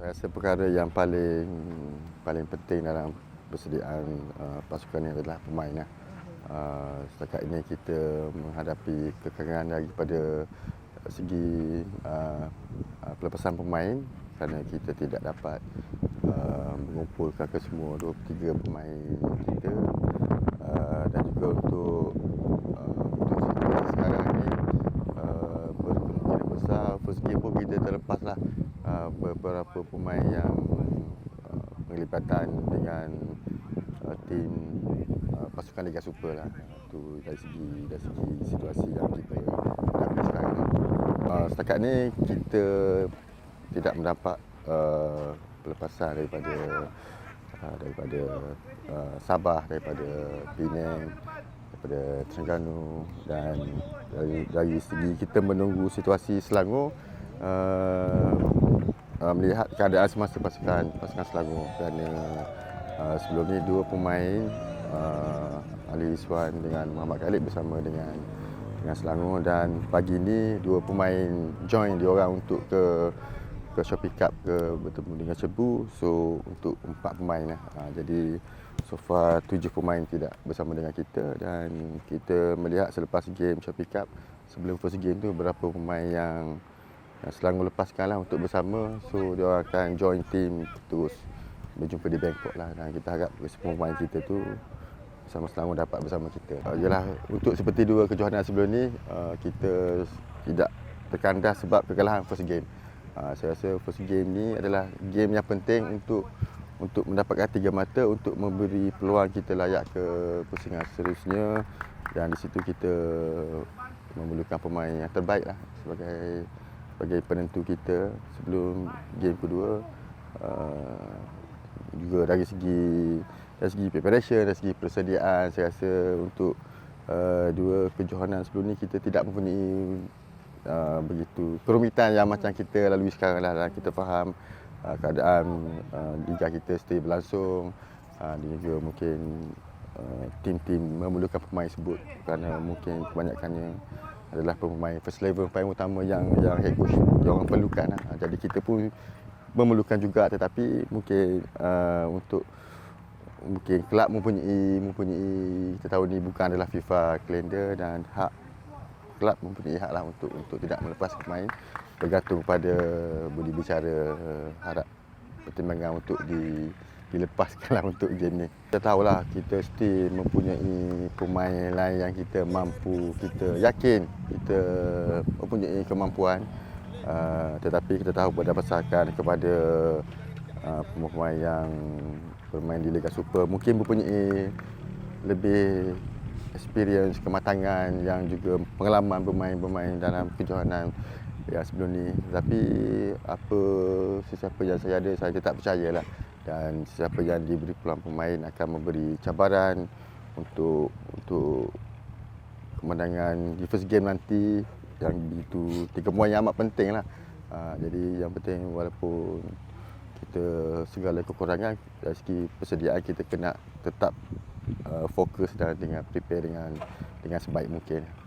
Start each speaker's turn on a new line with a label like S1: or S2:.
S1: Saya rasa perkara yang paling paling penting dalam persediaan uh, pasukan ini adalah pemain. Ya. Uh, setakat ini kita menghadapi kekangan daripada segi uh, uh, pelepasan pemain kerana kita tidak dapat uh, mengumpulkan kesemua 23 pemain kita uh, dan juga untuk uh, situasi sekarang ini uh, berkemungkinan besar first game pun kita terlepaslah uh, beberapa pemain yang uh, penglibatan dengan uh, tim uh, pasukan Liga Super lah itu dari segi dari segi situasi yang kita hadapi sekarang. Uh, setakat ni kita tidak mendapat uh, pelepasan daripada uh, daripada uh, Sabah daripada Penang daripada Terengganu dan dari dari segi kita menunggu situasi Selangor uh, uh, melihat keadaan semasa pasukan pasukan Selangor kerana uh, sebelum ni dua pemain uh, Ali Iswan dengan Muhammad Khalid bersama dengan dengan Selangor. Dan pagi ni dua pemain join diorang untuk ke ke Shopee Cup ke bertemu dengan Cebu. So untuk empat pemain lah. Ha, jadi so far tujuh pemain tidak bersama dengan kita. Dan kita melihat selepas game Shopee Cup sebelum first game tu berapa pemain yang Selangor lepaskan lah untuk bersama so dia akan join team terus berjumpa di Bangkok lah dan kita harap semua pemain kita tu sama Selangor dapat bersama kita. Uh, yalah untuk seperti dua kejohanan sebelum ni uh, kita tidak terkandas sebab kekalahan first game. Uh, saya rasa first game ni adalah game yang penting untuk untuk mendapatkan tiga mata untuk memberi peluang kita layak ke pusingan seterusnya dan di situ kita memerlukan pemain yang terbaik lah sebagai sebagai penentu kita sebelum game kedua. Uh, juga dari segi dari segi preparation, dari segi persediaan saya rasa untuk uh, dua kejohanan sebelum ni kita tidak mempunyai uh, begitu kerumitan yang macam kita lalui sekarang lah. Kita faham uh, keadaan uh, liga kita stay berlangsung. Dan juga mungkin uh, tim-tim memerlukan pemain sebut kerana mungkin kebanyakannya adalah pemain first level pemain utama yang yang head coach yang orang perlukan lah. jadi kita pun memerlukan juga tetapi mungkin uh, untuk mungkin kelab mempunyai mempunyai kita tahu ni bukan adalah FIFA kalender dan hak kelab mempunyai hak lah untuk untuk tidak melepas pemain bergantung pada budi bicara harap pertimbangan untuk di dilepaskan lah untuk game ni. Kita tahulah kita still mempunyai pemain lain yang kita mampu, kita yakin kita mempunyai kemampuan. Uh, tetapi kita tahu berdasarkan kepada uh, pemain yang bermain di Liga Super mungkin mempunyai lebih experience kematangan yang juga pengalaman bermain-bermain dalam kejohanan yang sebelum ni. Tapi apa sesiapa yang saya ada saya tetap percayalah dan sesiapa yang diberi peluang pemain akan memberi cabaran untuk untuk kemenangan di first game nanti yang itu tiga poin yang amat penting lah. Uh, jadi yang penting walaupun kita segala kekurangan dari segi persediaan kita kena tetap uh, fokus dan dengan prepare dengan dengan sebaik mungkin.